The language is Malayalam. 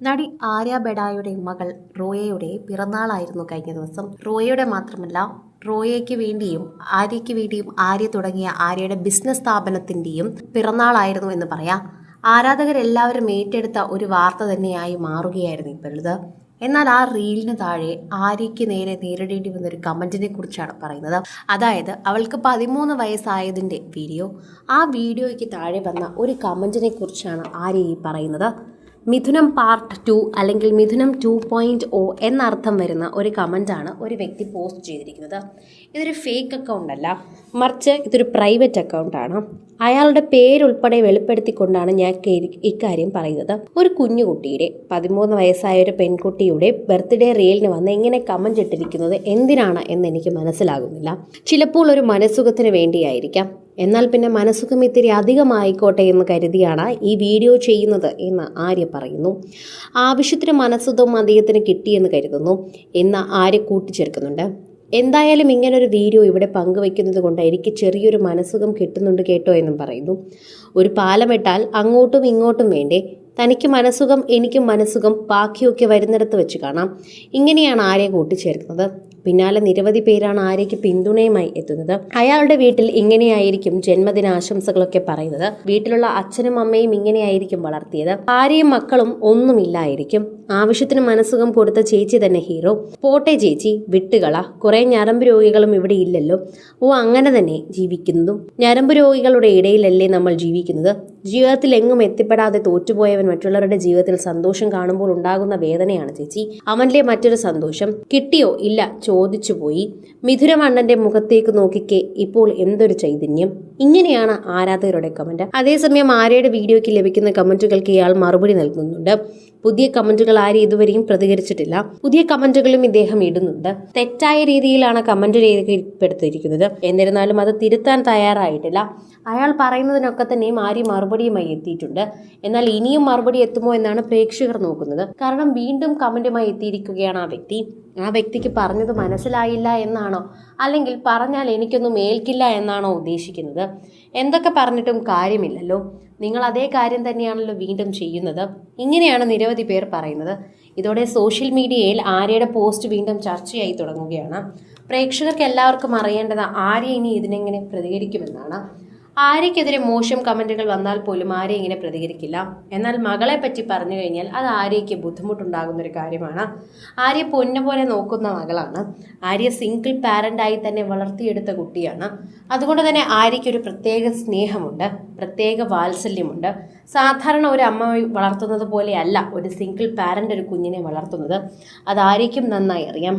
നടി ആര്യ ബെഡായുടെ മകൾ റോയയുടെ പിറന്നാളായിരുന്നു കഴിഞ്ഞ ദിവസം. റോയയുടെ മാത്രമല്ല റോയയ്ക്ക് വേണ്ടിയും ആര്യയ്ക്ക് വേണ്ടിയും ആര്യ തുടങ്ങിയ ആര്യയുടെ ബിസിനസ് സ്ഥാപനത്തിന്റെയും പിറന്നാളായിരുന്നു എന്ന് പറയാം. ആരാധകരെല്ലാവരും ഏറ്റെടുത്ത ഒരു വാർത്ത തന്നെയായി മാറുകയായിരുന്നു ഇപ്പോഴത്. എന്നാൽ ആ റീലിന് താഴെ ആര്യയ്ക്ക് നേരെ നേരിടേണ്ടി വന്ന ഒരു കമന്റിനെ കുറിച്ചാണ് പറയുന്നത്. അതായത് അവൾക്ക് പതിമൂന്ന് വയസ്സായതിന്റെ വീഡിയോ. ആ വീഡിയോയ്ക്ക് താഴെ വന്ന ഒരു കമന്റിനെ കുറിച്ചാണ് ആര്യ ഈ പറയുന്നത്. മിഥുനം പാർട്ട് ടു അല്ലെങ്കിൽ മിഥുനം ടു പോയിന്റ് ഒ എന്നർത്ഥം വരുന്ന ഒരു കമന്റാണ് ഒരു വ്യക്തി പോസ്റ്റ് ചെയ്തിരിക്കുന്നത്. ഇതൊരു ഫേക്ക് അക്കൗണ്ട് അല്ല. മറിച്ച് ഇതൊരു പ്രൈവറ്റ് അക്കൗണ്ടാണ് അയാളുടെ പേരുൾപ്പെടെ വെളിപ്പെടുത്തിക്കൊണ്ടാണ് ഞാൻ ഇക്കാര്യം പറയുന്നത്. ഒരു കുഞ്ഞുകുട്ടിയുടെ പതിമൂന്ന് വയസ്സായ ഒരു പെൺകുട്ടിയുടെ ബർത്ത്ഡേ റീലിന് വന്ന് എങ്ങനെ കമന്റ് ഇട്ടിരിക്കുന്നത് എന്തിനാണ് എന്ന് എനിക്ക് മനസ്സിലാകുന്നില്ല. ചിലപ്പോൾ ഒരു മനസ്സുഖത്തിന് വേണ്ടിയായിരിക്കാം. എന്നാൽ പിന്നെ മനസ്സുഖം ഇത്തിരി അധികമായിക്കോട്ടെ എന്ന് കരുതിയാണ് ഈ വീഡിയോ ചെയ്യുന്നത് എന്ന് ആര്യ പറയുന്നു. ആവശ്യത്തിന് മനസ്സുഖം അദ്ദേഹത്തിന് കിട്ടിയെന്ന് കരുതുന്നു. എന്ന് ആര്യ കൂട്ടിച്ചേർക്കുന്നുണ്ട്. എന്തായാലും ഇങ്ങനൊരു വീഡിയോ ഇവിടെ പങ്കുവെക്കുന്നത് കൊണ്ട് എനിക്ക് ചെറിയൊരു മനസ്സുഖം കിട്ടുന്നുണ്ട് കേട്ടോ എന്നും പറയുന്നു. ഒരു പാലമിട്ടാൽ അങ്ങോട്ടും ഇങ്ങോട്ടും വേണ്ടേ? തനിക്ക് മനസ്സുഖം എനിക്കും മനസ്സുഖം ബാക്കിയൊക്കെ വരുന്നിടത്ത് വെച്ച് കാണാം. ഇങ്ങനെയാണ് ആര്യ കൂട്ടിച്ചേർക്കുന്നത്. പിന്നാലെ നിരവധി പേരാണ് ആര്യയ്ക്ക് പിന്തുണയുമായി എത്തുന്നത്. അയാളുടെ വീട്ടിൽ ഇങ്ങനെയായിരിക്കും ജന്മദിനാശംസകളൊക്കെ പറയുന്നത്. വീട്ടിലുള്ള അച്ഛനും അമ്മയും ഇങ്ങനെയായിരിക്കും വളർത്തിയത്. ഭാര്യയും മക്കളും ഒന്നുമില്ലായിരിക്കും. ആവശ്യത്തിന് മനസ്സുഖം കൊടുത്ത ചേച്ചി തന്നെ ഹീറോ. പോട്ടെ ചേച്ചി വിട്ടുകള. കുറെ ഞരമ്പ് രോഗികളും ഇവിടെ ഇല്ലല്ലോ. ഓ അങ്ങനെ തന്നെ ജീവിക്കുന്നതും. ഞരമ്പ് രോഗികളുടെ ഇടയിലല്ലേ നമ്മൾ ജീവിക്കുന്നത്? ജീവിതത്തിൽ എങ്ങും എത്തിപ്പെടാതെ തോറ്റുപോയവൻ മറ്റുള്ളവരുടെ ജീവിതത്തിൽ സന്തോഷം കാണുമ്പോൾ ഉണ്ടാകുന്ന വേദനയാണ് ചേച്ചി. അവനിലെ മറ്റൊരു സന്തോഷം കിട്ടിയോ? ഇല്ല. ചോദിച്ചു പോയി. മിഥുനമണ്ണന്റെ മുഖത്തേക്ക് നോക്കിക്കേ ഇപ്പോൾ എന്തൊരു ചൈതന്യം. ഇങ്ങനെയാണ് ആരാധകരുടെ കമന്റ്. അതേസമയം ആര്യയുടെ വീഡിയോയ്ക്ക് ലഭിക്കുന്ന കമന്റുകൾക്ക് ഇയാൾ മറുപടി നൽകുന്നുണ്ട്. പുതിയ കമന്റുകൾ ആരും ഇതുവരെയും പ്രതികരിച്ചിട്ടില്ല. പുതിയ കമന്റുകളും ഇദ്ദേഹം ഇടുന്നുണ്ട്. തെറ്റായ രീതിയിലാണ് കമന്റ് രേഖപ്പെടുത്തിയിരിക്കുന്നത്. എന്നിരുന്നാലും അത് തിരുത്താൻ തയ്യാറായിട്ടില്ല. അയാൾ പറയുന്നതിനൊക്കെ തന്നെയും ആര്യ മറുപടിയുമായി എത്തിയിട്ടുണ്ട്. എന്നാൽ ഇനിയും മറുപടി എത്തുമോ എന്നാണ് പ്രേക്ഷകർ നോക്കുന്നത്. കാരണം വീണ്ടും കമന്റുമായി എത്തിയിരിക്കുകയാണ് ആ വ്യക്തി. ആ വ്യക്തിക്ക് പറഞ്ഞത് മനസ്സിലായില്ല എന്നാണോ? അല്ലെങ്കിൽ പറഞ്ഞാൽ എനിക്കൊന്നും ഏൽക്കില്ല എന്നാണോ ഉദ്ദേശിക്കുന്നത്? എന്തൊക്കെ പറഞ്ഞിട്ടും കാര്യമില്ലല്ലോ. നിങ്ങൾ അതേ കാര്യം തന്നെയാണല്ലോ വീണ്ടും ചെയ്യുന്നത്. ഇങ്ങനെയാണ് നിരവധി പേർ പറയുന്നത്. ഇതോടെ സോഷ്യൽ മീഡിയയിൽ ആര്യയുടെ പോസ്റ്റ് വീണ്ടും ചർച്ചയായി തുടങ്ങുകയാണ്. പ്രേക്ഷകർക്ക് എല്ലാവർക്കും അറിയേണ്ടത് ആര്യ ഇനി ഇതിനെങ്ങനെ പ്രതികരിക്കുമെന്നാണ്. ആര്യയ്ക്കെതിരെ മോശം കമന്റുകൾ വന്നാൽ പോലും ആര്യ ഇങ്ങനെ പ്രതികരിക്കില്ല? എന്നാൽ മകളെ പറ്റി പറഞ്ഞു കഴിഞ്ഞാൽ അത് ആര്യയ്ക്ക് ബുദ്ധിമുട്ടുണ്ടാകുന്ന ഒരു കാര്യമാണ്. ആര്യ പൊന്നെ പോലെ നോക്കുന്ന മകളാണ്. ആര്യ സിംഗിൾ പാരന്റായി തന്നെ വളർത്തിയെടുത്ത കുട്ടിയാണ്. അതുകൊണ്ട് തന്നെ ആര്യയ്ക്ക് ഒരു പ്രത്യേക സ്നേഹമുണ്ട് പ്രത്യേക വാത്സല്യമുണ്ട്. സാധാരണ ഒരു അമ്മ വളർത്തുന്നത് പോലെയല്ല ഒരു സിംഗിൾ പാരന്റ് ഒരു കുഞ്ഞിനെ വളർത്തുന്നത്. അത് ആര്യയ്ക്കും നന്നായി അറിയാം.